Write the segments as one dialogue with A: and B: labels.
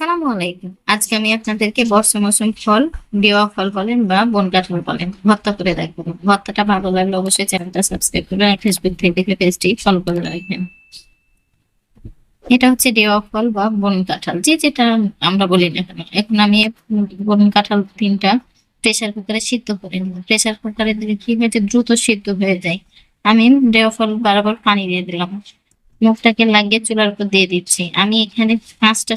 A: আসসালামু আলাইকুম। আজকে আমি আপনাদেরকে বর্ষা মৌসুম ফল দেওয়া ফল বলেন বা বন কাঁঠাল বলেন, ভর্তা করে দেখাবো। ভর্তাটা ভালো লাগলে অবশ্যই চ্যানেলটা সাবস্ক্রাইব করবেন আর ফেসবুক থেকে দেখলে পেজটি ফলো করে রাখবেন। এটা হচ্ছে দেওয়া ফল বা বন কাঁঠাল। যে যেটা আমরা বলি না কেন, এখন আমি বন কাঁঠাল তিনটা প্রেসার কুকারে সিদ্ধ করে নিব প্রেসার কুকারে দিলে কি হয়েছে দ্রুত সিদ্ধ হয়ে যায়। আমি দেওয়া ফল বারবার পানি দিয়ে দিলাম। মুখটাকে লাগিয়ে চুলার উপর দিয়ে দিচ্ছি। আমি এখানে পাঁচটা।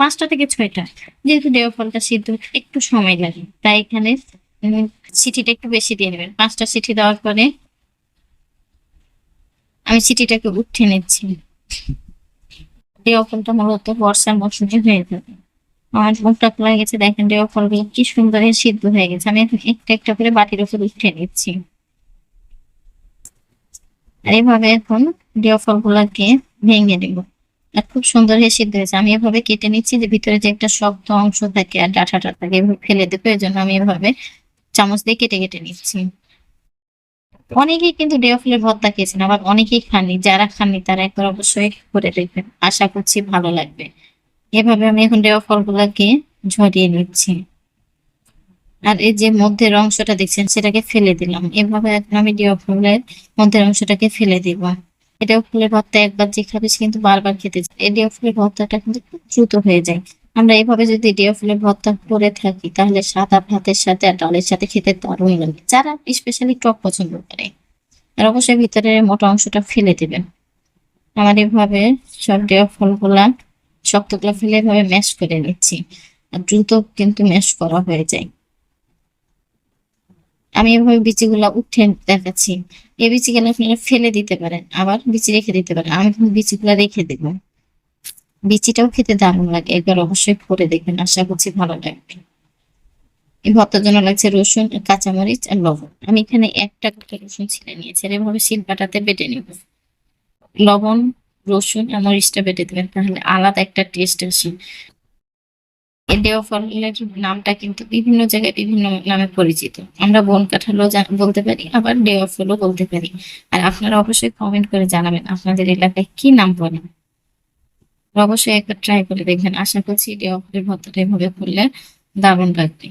A: পাঁচটা থেকে ছয়টা। যেহেতু দেওয়া ফলটা সিদ্ধ, একটু সময় লাগে। তাই এখানে সিটিটা একটু বেশি দিয়ে নেবেন। পাঁচটা সিটি দেওয়ার পরে আমি সিটিটাকে উঠে নিচ্ছি। দেওয়া ফলটা মূলত বর্ষার মৌসুমে হয়ে যাবে আমার মুখটা খোলা গেছে। দেখেন দেওয়া ফলগুলো কি সুন্দর সিদ্ধ হয়ে গেছে। আমি একটা একটা করে বাটির উপর উঠে নিচ্ছি। আর এভাবে এখন দেওয়া ফলগুলোকে ভেঙে নেব আর খুব সুন্দর হয়ে সিদ্ধ হয়েছে। আমি এভাবে কেটে নিচ্ছি যে ভিতরে যে একটা শক্ত অংশ থাকে আর ডাঁটাটা থাকে এভাবে ফেলে দেবো। এই জন্য আমি এভাবে চামচ দিয়ে কেটে কেটে নিচ্ছি। অনেকেই কিন্তু দেওয়া ফুলের ভর্তা খেয়েছেন আবার অনেকেই খাননি। যারা খাননি তারা একবার অবশ্যই করে দেখবেন। আশা করছি ভালো লাগবে। এভাবে আমি এখন দেওয়া ফলগুলোকে ঝরিয়ে নিচ্ছি। আর এই যে মধ্যের অংশটা দেখছেন, সেটাকে ফেলে দিলাম। এভাবে এখন আমি দেওয়া ফুলের মধ্যের অংশটাকে ফেলে দিব। এটাও ফুলের ভর্তা একবার যে খাবে কিন্তু বারবার খেতে চায় এই দেওয়া ফুলের ভর্তাটা কিন্তু খুব দ্রুত হয়ে যায়। আমরা এভাবে যদি দেওয়া ফুলের ভর্তা করে থাকি, তাহলে সাদা ভাতের সাথে আর ডালের সাথে খেতে দারুণ লাগে। যারা স্পেশালি টক পছন্দ করে আর অবশ্যই ভিতরে মোটা অংশটা ফেলে দেবেন। আমার এভাবে সব দেওয়া ফলগুলা, শক্তগুলো ফেলে এভাবে ম্যাশ করে নিচ্ছি। আর দ্রুত কিন্তু ম্যাশ করা হয়ে যায়। আমি এভাবে বিচিগুলা উঠে দেখাচ্ছি। এই বিচিগুলো আপনারা ফেলে দিতে পারেন, আবার বিচি রেখে দিতে পারেন। আমি কিন্তু বিচিগুলা রেখে দেব। বিচিটাও খেতে দারুণ লাগে, একবার অবশ্যই করে দেখবেন, আশা করছি ভালো লাগবে। এই ভর্তার জন্য লাগছে রসুন, কাঁচামরিচ আর লবণ। আমি এখানে একটা করে রসুন ছিলে নিয়েছি, আর এভাবে শিলপাটাতে বেটে নেব। লবণ, রসুন আর মরিচটা বেটে দেবেন, তাহলে আলাদা একটা টেস্ট আসে। এই দেওয়া ফলের নামটা কিন্তু বিভিন্ন জায়গায় বিভিন্ন নামে পরিচিত। আমরা বন কাঁঠালও বলতে পারি, আবার দেওয়া ফলও বলতে পারি। আর আপনারা অবশ্যই কমেন্ট করে জানাবেন আপনাদের এলাকায় কি নাম বলেন অবশ্যই একবার ট্রাই করে দেখবেন। আশা করছি দেওয়া ফলের ভর্তাটা এভাবে করলে দারুণ লাগবে।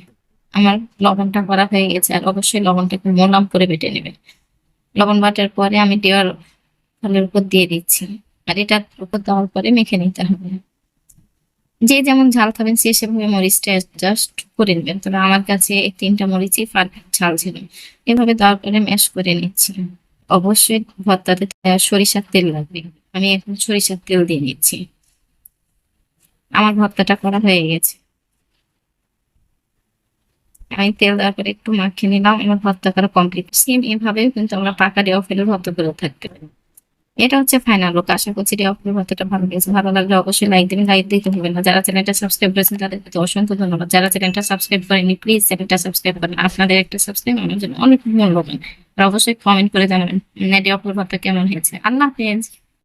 A: আমার লবণটা করা হয়ে গেছে আর অবশ্যই লবণটাকে মোলাম করে বেটে নেবেন। লবণ বাটার পরে আমি দেওয়ার ফলের উপর দিয়ে দিচ্ছি। আর এটার উপর দেওয়ার পরে মেখে নিতে হবে। যে যেমন ঝাল খাবেন, সে সেভাবে মরিচটা জাস্ট করে নেবেন। তবে আমার কাছে এই তিনটা মরিচই পারফেক্ট ঝাল ছিল। এভাবে দেওয়ার পরে ম্যাশ করে নিচ্ছি। অবশ্যই ভর্তাতে সরিষার তেল লাগবে। আমি এখন সরিষার তেল দিয়ে নিচ্ছি। আমার ভর্তাটা করা হয়ে গেছে। আমি তেল দেওয়ার পরে একটু মাখিয়ে নিলাম। আমার ভর্তা করা কমপ্লিট সেম এভাবে কিন্তু আমরা পাকা দেওয়া ফেলে ভর্তা করে থাকতে পারি। এটা হচ্ছে ফাইনাল লোক আশা করছি দেওয়া ফেলে ভর্তাটা ভালো লেগেছে। ভালো লাগলে অবশ্যই লাইক দিবেন লাইক দিতে ভুলবেন না। যারা চ্যানেলটা সাবস্ক্রাইব করেছেন, তাদের প্রতি অসংখ্য ধন্যবাদ। যারা চ্যানেলটা সাবস্ক্রাইব করেনি প্লিজ চ্যানেলটা সাবস্ক্রাইব করেন। আপনাদের একটা সাবস্ক্রাইব আমার জন্য অনেক মূল্যবান। অবশ্যই কমেন্ট করে জানাবেন নেটে ফেলে ভর্তা কেমন হয়েছে। আল্লাহ হাফেজ।